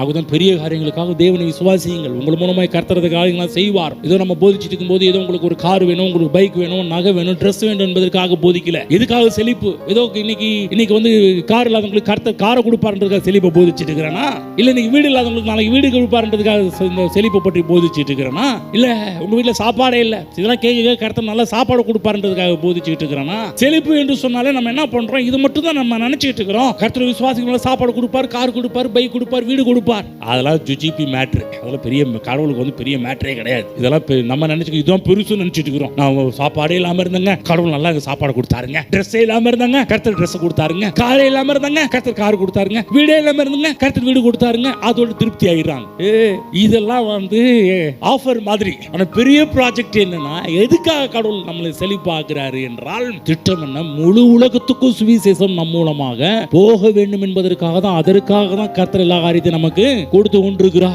ஆகுதான் பெரிய காரியங்களுக்காக தேவனை விசுவாசியுங்கள் உங்கள் மூலமாய் கர்த்தரது காரியங்களாம் செய்வார். ஏதோ நம்ம போதிச்சுட்டு இருக்கும்போது ஏதோ உங்களுக்கு ஒரு கார் வேணும் உங்களுக்கு பைக் வேணும் நகை வேணும் ட்ரெஸ் வேணும் என்பதற்காக போதிக்கல. எதுக்காக செழிப்பு? ஏதோ இன்னைக்கு இன்னைக்கு வந்து கார் இல்லாதவங்களுக்கு கர்த்தர் காரை கொடுப்பாருன்றதுக்காக செழிப்பை போதிச்சுட்டு இருக்கிறேன்னா இல்ல இன்னைக்கு வீடு இல்லாதவங்களுக்கு நாளைக்கு வீடு கொடுப்பாருன்றதுக்காக இந்த செழிப்பை பற்றி போதிச்சுட்டு இருக்கிறேனா? இல்ல உங்க வீட்டுல சாப்பாடே இல்ல. இதெல்லாம் கேட்க கர்த்தர் நல்ல சாப்பாடு கொடுப்பாருன்றதுக்காக போதிச்சுட்டு இருக்கிறேனா? செழிப்பு என்று சொன்னாலே நம்ம என்ன பண்றோம்? இது மட்டும் தான் நம்ம நினைச்சிட்டு இருக்கிறோம். கர்த்தர் விசுவாசிகள் சாப்பாடு கொடுப்பார் கார் கொடுப்பார் பைக் கொடுப்பார் வீடு கொடுப்பார். அதெல்லாம் ஜுஜிபி மேட்ரு அதெல்லாம் பெரிய கடவுளுக்கு வந்து பெரிய மேட்ரே கிடையாது. இதெல்லாம் நம்ம நினைச்சுக்க இதுதான் பெருசு நினைச்சிட்டு இருக்கிறோம். நான் சாப்பாடே இல்லாம இருந்தாங்க. கடவுள் நல்லா சாப்பாடு கொடுத்தாருங்க. ட்ரெஸ்ஸே இல்லாம இருந்தாங்க. கர்த்தர் ட்ரெஸ் கொடுத்தாருங்க. காரே இல்லாம இருந்தாங்க. கருத்தர் கார் கொடுத்தாருங்க. வீடே இல்லாம இருந்தாங்க. கருத்தர் வீடு கொடுத்தாருங்க. அதோட திருப்தி ஆயிடுறாங்க. இதெல்லாம் வந்து ஆஃபர் மாதிரி. ஆனா பெரிய ப்ராஜெக்ட் என்னன்னா எதுக்காக கடவுள் நம்மளை செழிப்பாக்குறாரு என்றால் திட்டம் என்ன? முழு உலகத்துக்கும் சுவிசேஷம் நம் மூலமாக போக வேண்டும் என்பதற்காக தான் அதற்காக தான் கர்த்தர் எல்லா காரியத்தையும் நமக்கு கொடுத்து கொண்டிருக்கிறார்